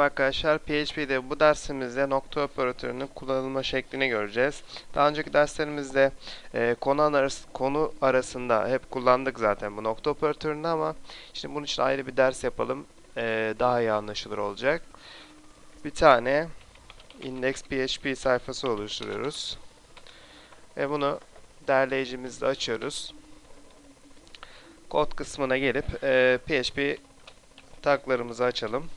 Merhaba arkadaşlar. PHP'de bu dersimizde nokta operatörünün kullanılma şeklini göreceğiz. Daha önceki derslerimizde e, konu, arası, konu arasında hep kullandık zaten bu nokta operatörünü ama şimdi bunun için ayrı bir ders yapalım. E, daha iyi anlaşılır olacak. Bir tane index PHP sayfası oluşturuyoruz. Ve bunu derleyicimizde açıyoruz. Kod kısmına gelip e, PHP taglarımızı açalım.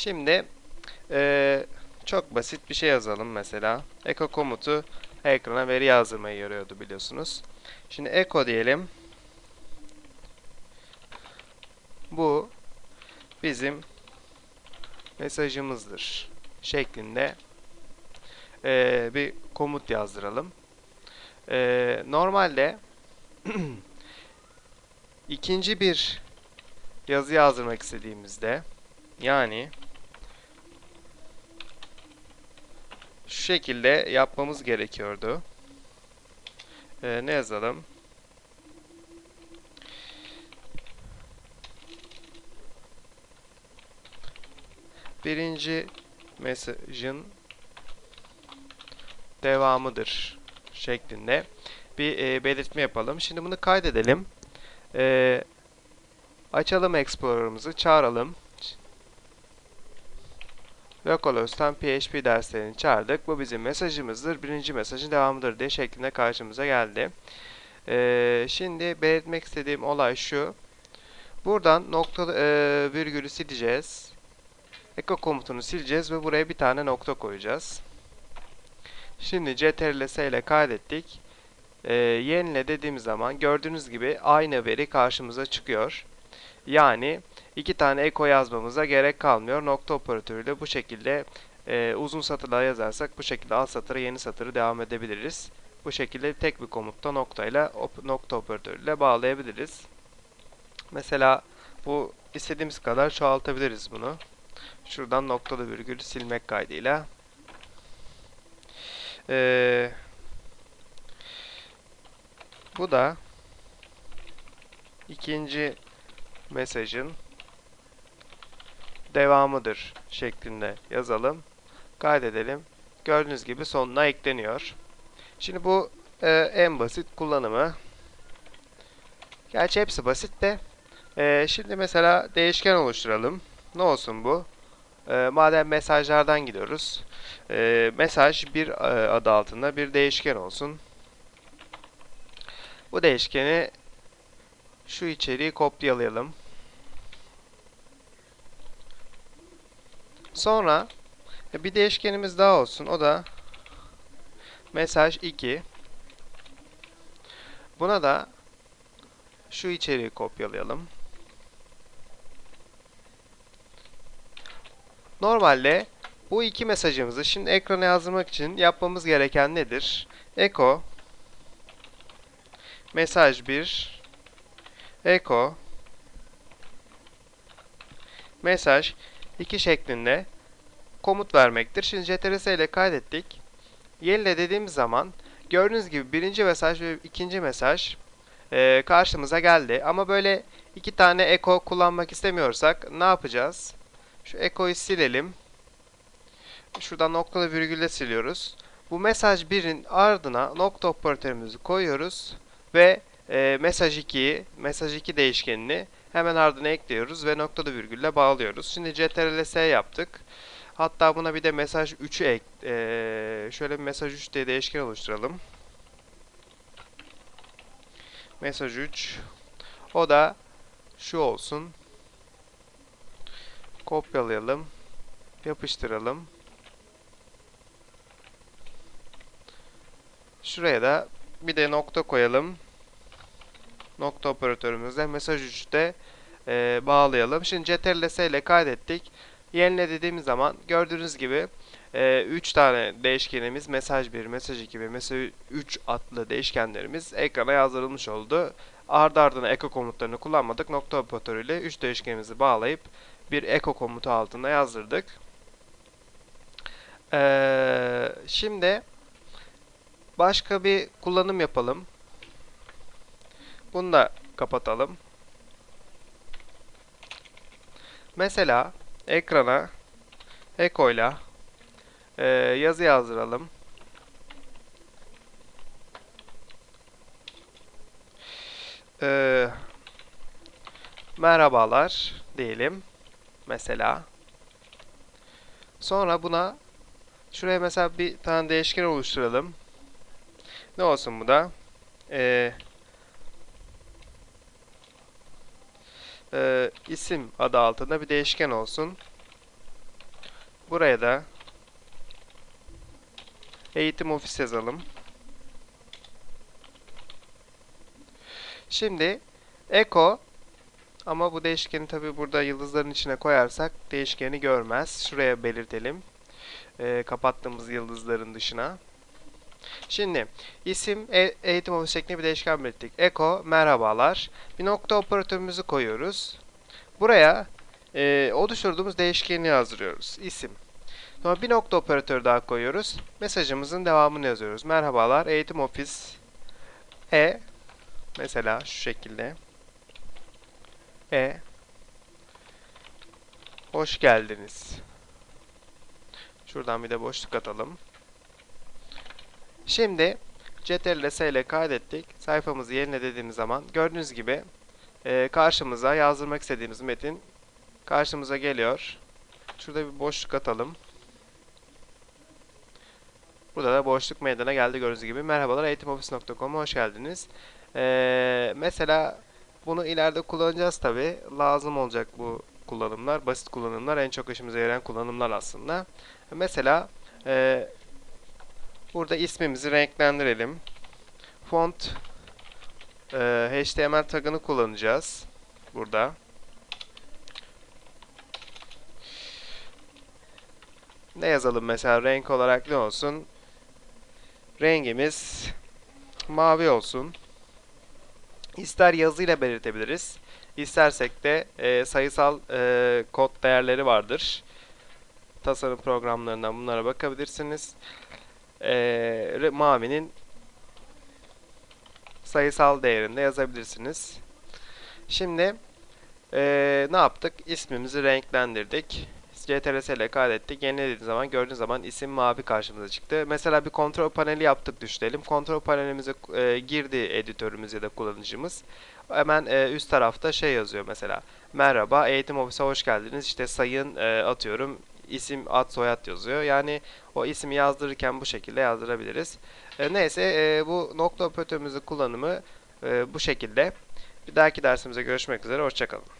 Şimdi eee, çok basit bir şey yazalım mesela. Echo komutu ekrana veri yazdırmayı yarıyordu biliyorsunuz. Şimdi echo diyelim. Bu bizim mesajımızdır şeklinde eee, bir komut yazdıralım. Eee, normalde ikinci bir yazı yazdırmak istediğimizde yani şu şekilde yapmamız gerekiyordu. Ee, ne yazalım? Birinci mesajın devamıdır şeklinde bir e, belirtme yapalım. Şimdi bunu kaydedelim. Ee, açalım Explorer'ımızı, çağıralım. Localhost'tan PHP derslerini çağırdık. Bu bizim mesajımızdır. Birinci mesajın devamıdır diye şeklinde karşımıza geldi. Ee, şimdi belirtmek istediğim olay şu. Buradan nokta e, virgülü sileceğiz. Echo komutunu sileceğiz ve buraya bir tane nokta koyacağız. Şimdi ctrl ile kaydettik. Ee, yenile dediğimiz zaman gördüğünüz gibi aynı veri karşımıza çıkıyor. Yani iki tane eko yazmamıza gerek kalmıyor. Nokta operatörüyle bu şekilde e, uzun satırlar yazarsak bu şekilde alt satıra yeni satırı devam edebiliriz. Bu şekilde tek bir komutta noktayla op, nokta operatörüyle bağlayabiliriz. Mesela bu istediğimiz kadar çoğaltabiliriz bunu. Şuradan noktalı virgül silmek kaydıyla. Ee, bu da ikinci mesajın devamıdır şeklinde yazalım. Kaydedelim. Gördüğünüz gibi sonuna ekleniyor. Şimdi bu e, en basit kullanımı. Gerçi hepsi basit de. E, şimdi mesela değişken oluşturalım. Ne olsun bu? E, madem mesajlardan gidiyoruz. E, mesaj bir e, adı altında bir değişken olsun. Bu değişkeni şu içeriği kopyalayalım. Sonra e, bir değişkenimiz daha olsun. O da mesaj 2. Buna da şu içeriği kopyalayalım. Normalde bu iki mesajımızı şimdi ekrana yazdırmak için yapmamız gereken nedir? Echo mesaj 1 echo mesaj 2 şeklinde komut vermektir. Şimdi CTRS ile kaydettik. Yenile dediğimiz zaman gördüğünüz gibi birinci mesaj ve ikinci mesaj e, karşımıza geldi. Ama böyle iki tane echo kullanmak istemiyorsak ne yapacağız? Şu echo'yu silelim. Şuradan noktalı virgülle siliyoruz. Bu mesaj 1'in ardına nokta operatörümüzü koyuyoruz ve e, mesaj 2'yi, mesaj 2 değişkenini hemen ardına ekliyoruz ve noktalı virgülle bağlıyoruz. Şimdi ctrl-s yaptık. Hatta buna bir de mesaj 3'ü ek, e, şöyle bir mesaj 3 diye değişken oluşturalım. Mesaj 3. O da şu olsun. Kopyalayalım. Yapıştıralım. Şuraya da bir de nokta koyalım. Nokta operatörümüzle mesaj 3'te e, bağlayalım. Şimdi ctrl ile kaydettik. Yenile dediğimiz zaman gördüğünüz gibi 3 e, tane değişkenimiz mesaj 1, mesaj 2 ve mesaj 3 adlı değişkenlerimiz ekrana yazdırılmış oldu. Ardı ardına echo komutlarını kullanmadık. Nokta operatörüyle 3 değişkenimizi bağlayıp bir echo komutu altında yazdırdık. Ee, şimdi başka bir kullanım yapalım. Bunu da kapatalım. Mesela ekrana ekoyla e, yazı yazdıralım. E, merhabalar diyelim. Mesela. Sonra buna şuraya mesela bir tane değişken oluşturalım. Ne olsun bu da? Ee, e, isim adı altında bir değişken olsun. Buraya da eğitim ofis yazalım. Şimdi Eko ama bu değişkeni tabi burada yıldızların içine koyarsak değişkeni görmez. Şuraya belirtelim. Ee, kapattığımız yıldızların dışına. Şimdi isim e eğitim ofis şeklinde bir değişken belirttik. Eko merhabalar. Bir nokta operatörümüzü koyuyoruz. Buraya e, oluşturduğumuz değişkeni yazdırıyoruz. İsim. Sonra bir nokta operatörü daha koyuyoruz. Mesajımızın devamını yazıyoruz. Merhabalar eğitim ofis e mesela şu şekilde e hoş geldiniz. Şuradan bir de boşluk atalım. Şimdi Ctrl S ile kaydettik. Sayfamızı yenile dediğimiz zaman gördüğünüz gibi e, karşımıza yazdırmak istediğimiz metin karşımıza geliyor. Şurada bir boşluk atalım. Burada da boşluk meydana geldi gördüğünüz gibi. Merhabalar eğitimofis.com'a hoş geldiniz. Ee, mesela bunu ileride kullanacağız tabi. Lazım olacak bu kullanımlar. Basit kullanımlar en çok işimize yarayan kullanımlar aslında. Mesela e, burada ismimizi renklendirelim. Font e, HTML tagını kullanacağız. Burada. Ne yazalım mesela renk olarak ne olsun? Rengimiz mavi olsun. İster yazıyla belirtebiliriz. İstersek de e, sayısal e, kod değerleri vardır. Tasarım programlarından bunlara bakabilirsiniz. E, mavinin sayısal değerinde yazabilirsiniz. Şimdi e, ne yaptık? İsmimizi renklendirdik. CTRS ile kaydettik. Yenilediğiniz zaman gördüğünüz zaman isim mavi karşımıza çıktı. Mesela bir kontrol paneli yaptık düşünelim. Kontrol panelimize e, girdi editörümüz ya da kullanıcımız. Hemen e, üst tarafta şey yazıyor mesela. Merhaba eğitim ofise hoş geldiniz. İşte sayın e, atıyorum isim ad soyad yazıyor. Yani o ismi yazdırırken bu şekilde yazdırabiliriz. E, neyse e, bu nokta operatörümüzün kullanımı e, bu şekilde. Bir dahaki dersimize görüşmek üzere. Hoşçakalın.